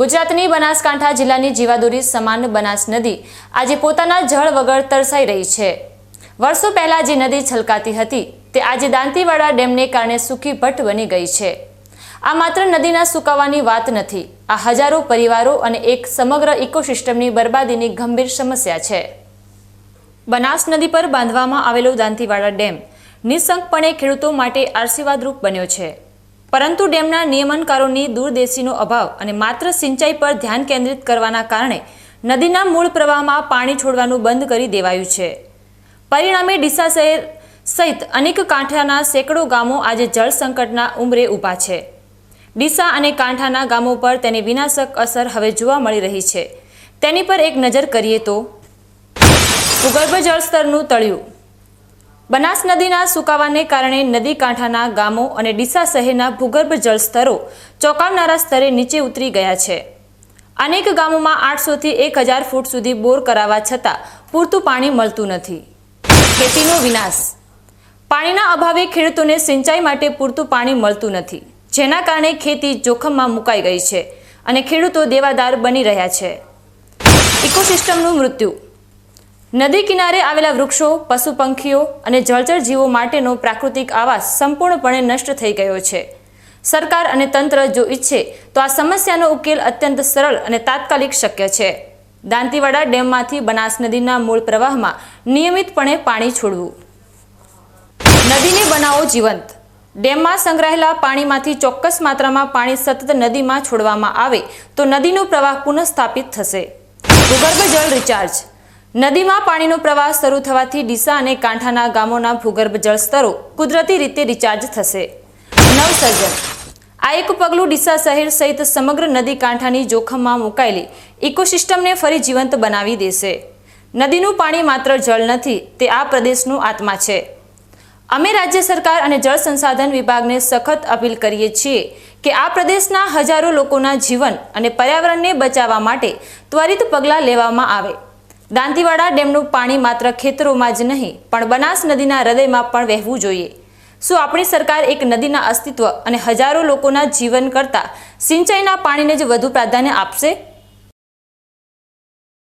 ગુજરાતની બનાસકાંઠા જિલ્લાની જીવાદોરી સમાન બનાસ નદી આજે પોતાના જળ વગર તરસાઈ રહી છે. વર્ષો પહેલા જે નદી છલકાતી હતી, તે આજે દાંતીવાડા ડેમને કારણે સૂકી ભટ્ટ બની ગઈ છે. આ માત્ર નદીના સુકાવાની વાત નથી, આ હજારો પરિવારો અને એક સમગ્ર ઇકોસિસ્ટમની બરબાદીની ગંભીર સમસ્યા છે. બનાસ નદી પર બાંધવામાં આવેલો દાંતીવાડા ડેમ, નિસંકપણે ખેડૂતો માટે આશીર્વાદરૂપ બન્યો છે. પરંતુ ડેમના નિયમનકારોની દૂરદેશીનો અભાવ અને માત્ર સિંચાઈ પર ધ્યાન કેન્દ્રિત કરવાના કારણે નદીના મૂળ પ્રવાહમાં પાણી છોડવાનું બંધ કરી દેવાયું છે. પરિણામે ડીસા શહેર સહિત અનેક કાંઠાના સેંકડો ગામો આજે જળ સંકટના ઉમરે ઊભા છે. ડીસા અને કાંઠાના ગામો પર તેની વિનાશક અસર હવે જોવા મળી રહી છે. તેની પર એક નજર કરીએ તો ભૂગર્ભ જળસ્તરનું તળિયું બનાસ નદીના સુકાવાને કારણે નદી કાંઠાના ગામો અને ડીસા શહેરના ભૂગર્ભ જળસ્તરો ચોંકાવનારા સ્તરે નીચે ઉતરી ગયા છે. અનેક ગામોમાં આઠસોથી એક હજાર ફૂટ સુધી બોર કરાવવા છતાં પૂરતું પાણી મળતું નથી. ખેતીનો વિનાશ. પાણીના અભાવે ખેડૂતોને સિંચાઈ માટે પૂરતું પાણી મળતું નથી, જેના કારણે ખેતી જોખમમાં મુકાઈ ગઈ છે અને ખેડૂતો દેવાદાર બની રહ્યા છે. ઇકોસિસ્ટમનું મૃત્યુ. નદી કિનારે આવેલા વૃક્ષો, પશુ પંખીઓ અને જળચર જીવો માટેનો પ્રાકૃતિક આવાસ સંપૂર્ણપણે નષ્ટ થઈ ગયો છે. સરકાર અને તંત્ર જો ઈચ્છે, તો આ સમસ્યાનો ઉકેલ અત્યંત સરળ અને તાત્કાલિક શક્ય છે. દાંતીવાડા ડેમમાંથી બનાસ નદીના મૂળ પ્રવાહમાં નિયમિતપણે પાણી છોડવું. નદીને બનાવો જીવંત. ડેમમાં સંગ્રહેલા પાણીમાંથી ચોક્કસ માત્રામાં પાણી સતત નદીમાં છોડવામાં આવે, તો નદીનો પ્રવાહ પુનઃસ્થાપિત થશે. ભૂગર્ભ જળ રિચાર્જ નદીમાં પાણીનો પ્રવાહ શરૂ થવાથી ડીસા અને કાંઠાના ગામોના ભૂગર્ભ જળ સ્તરો કુદરતી રીતે રિચાર્જ થશે. નવસર્જન. આ એક પગલું ડીસા શહેર સહિત સમગ્ર નદી કાંઠાની જોખમમાં મુકાયેલી ઇકોસિસ્ટમને ફરી જીવંત બનાવી દેશે. નદીનું પાણી માત્ર જળ નથી, તે આ પ્રદેશનું આત્મા છે. અમે રાજ્ય સરકાર અને જળ સંસાધન વિભાગને સખત અપીલ કરીએ છીએ કે આ પ્રદેશના હજારો લોકોના જીવન અને પર્યાવરણને બચાવવા માટે ત્વરિત પગલાં લેવામાં આવે. દાંતીવાડા ડેમનું પાણી માત્ર ખેતરોમાં જ નહીં, પણ બનાસ નદીના હૃદયમાં પણ વહેવું જોઈએ. શું આપણી સરકાર એક નદીના અસ્તિત્વ અને હજારો લોકોના જીવન કરતાં સિંચાઈના પાણીને જ વધુ પ્રાધાન્ય આપશે?